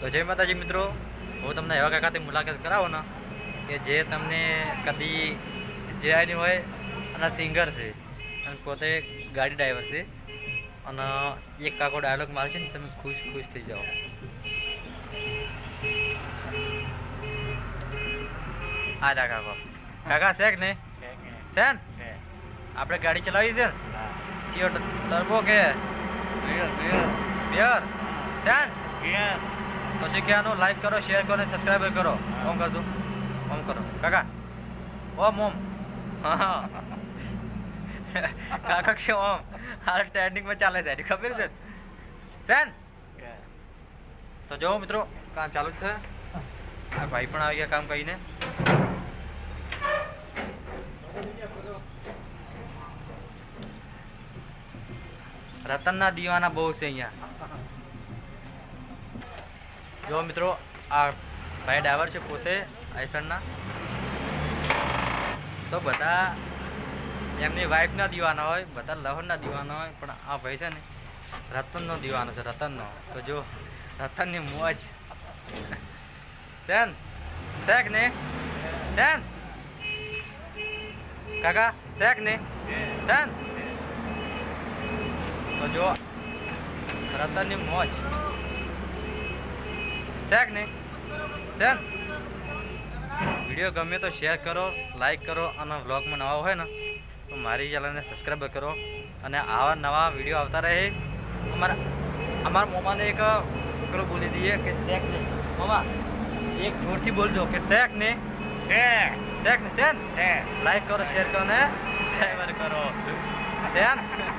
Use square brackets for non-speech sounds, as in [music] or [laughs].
તો જય માતાજી મિત્રો. હું તમને એવા કાકાથી મુલાકાત કરાવો ને કે જે તમને કદી જે જયાની હોય અને સિંગર છે અને પોતે ગાડી ડ્રાઈવર છે અને એક કાકો ડાયલોગ મારે છે ને તમે ખુશ ખુશ થઈ જાઓ. આ જા કાકો. કાકા શેખ ને નહીં? છે ને? આપણે ગાડી ચલાવી છે ને? ટર્બો કે? બિયર છે ને? પછી કે લાઈક કરો શેર કરો અને સબસ્ક્રાઈબ કરો. ઓમ કર દો ઓમ કરો. કાકા? ઓમ ઓમ. [laughs] કાકા કે ઓમ? હાલ ટ્રેન્ડિંગમાં ચાલે છે. ખબર છે? ચેન તો જો મિત્રો, કામ ચાલુ જ છે. આ ભાઈ પણ આવી ગયા કામ કરીને. રતનના દીવાના બહુ છે અહીંયા. જો મિત્રો, આ ભાઈ ડ્રાઈવર છે પોતે આઈસરના તો બધા એમની વાઈફના દીવાના હોય, બધા લવરના દીવાના હોય, પણ આ ભાઈ છે ને રતનનો દીવાનો છે, રતનનો. તો જો, રતનની મોજ. સેન, શેક ને? સેન. કાકા, શેક ને? સેન. તો જો, રતનની મોજ. શેક ને? સેન વીડિયો ગમે તો શેર કરો લાઈક કરો અને વ્લોગમાં નવા હોય ને તો મારી ચેનલને સબસ્ક્રાઈબ કરો અને આવા નવા વીડિયો આવતા રહે. અમારા અમારા મોમાને એક છોકરો બોલી દઈએ કે શેક ને મોમા એક જોરથી બોલજો કે શેક ને શેક ને? શેન લાઈક કરો શેર કરો ને સબસ્ક્રાઈબર કરો. સેન